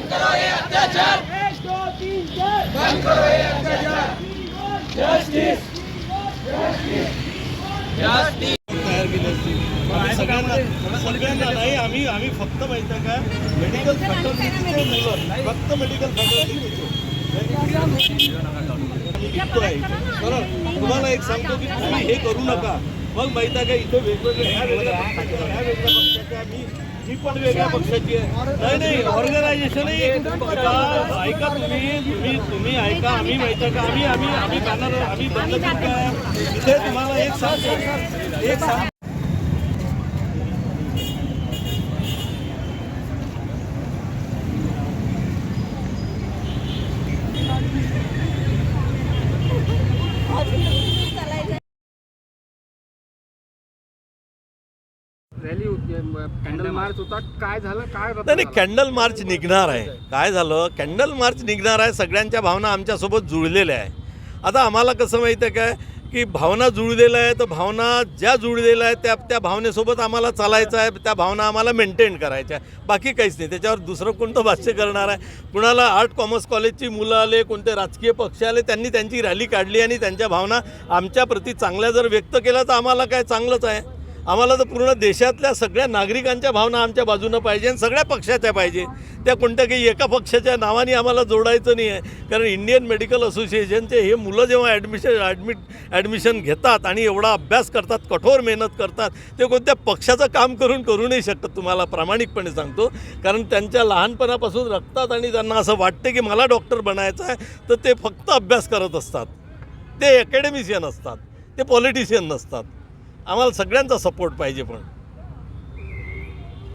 बंद करो ये अत्याचार. बंद करो ये अत्याचार आम्ही आम्ही फक्त माहिती का मेडिकल फॅकल्टीचे फक्त मेडिकल फॅकल्टीचे तुम्हाला एक सांगतो की तुम्ही हे करू नका. मग माहिती का इथे वेगवेगळ्या वेगळ्या मी ही पण वेगळ्या पक्षाची आहे. नाही नाही ऑर्गनायझेशन ऐका ऐका तुम्ही तुम्ही तुम्ही ऐका आम्ही माहिती आहे का? आम्ही आम्ही आम्ही बॅनर आम्ही बंद काय तुम्हाला एक सांग एक सांग रॅली होती कॅन्डल मार्च होता. काय झालं? काय नाही नाही कॅन्डल मार्च निघणार आहे. काय झालं? कॅन्डल मार्च निघणार आहे. सगळ्यांच्या भावना आमच्यासोबत जुळलेल्या आहे. आता आम्हाला कसं माहिती आहे काय? की भावना जुळलेल्या आहे तर भावना ज्या जुळलेल्या आहेत त्या त्या भावनेसोबत आम्हाला चालायचं आहे. त्या भावना आम्हाला मेंटेन करायच्या आहे. बाकी काहीच नाही. त्याच्यावर दुसरं कोणतं भाष्य करणार आहे? कुणाला आर्ट कॉमर्स कॉलेजची मुलं आले कोणते राजकीय पक्ष आले त्यांनी त्यांची रॅली काढली आणि त्यांच्या भावना आमच्या प्रती चांगल्या जर व्यक्त केल्या तर आम्हाला काय चांगलंच आहे? आम्हाला तर पूर्ण देशातल्या सगळ्या नागरिकांच्या भावना आमच्या बाजूनं पाहिजे आणि सगळ्या पक्षाच्या पाहिजे. त्या कोणत्या काही एका पक्षाच्या नावाने आम्हाला जोडायचं नाही आहे. कारण इंडियन मेडिकल असोसिएशनचे हे मुलं जेव्हा ॲडमिशन ॲडमिट ॲडमिशन घेतात आणि एवढा अभ्यास करतात कठोर मेहनत करतात ते कोणत्या पक्षाचं काम करून करू नाही शकत तुम्हाला प्रामाणिकपणे सांगतो. कारण त्यांच्या लहानपणापासून रक्तात आणि त्यांना असं वाटते की मला डॉक्टर बनायचं आहे तर ते फक्त अभ्यास करत असतात. ते अकॅडमिशियन असतात. ते पॉलिटिशियन नसतात. आम्हाला सगळ्यांचा सपोर्ट पाहिजे पण.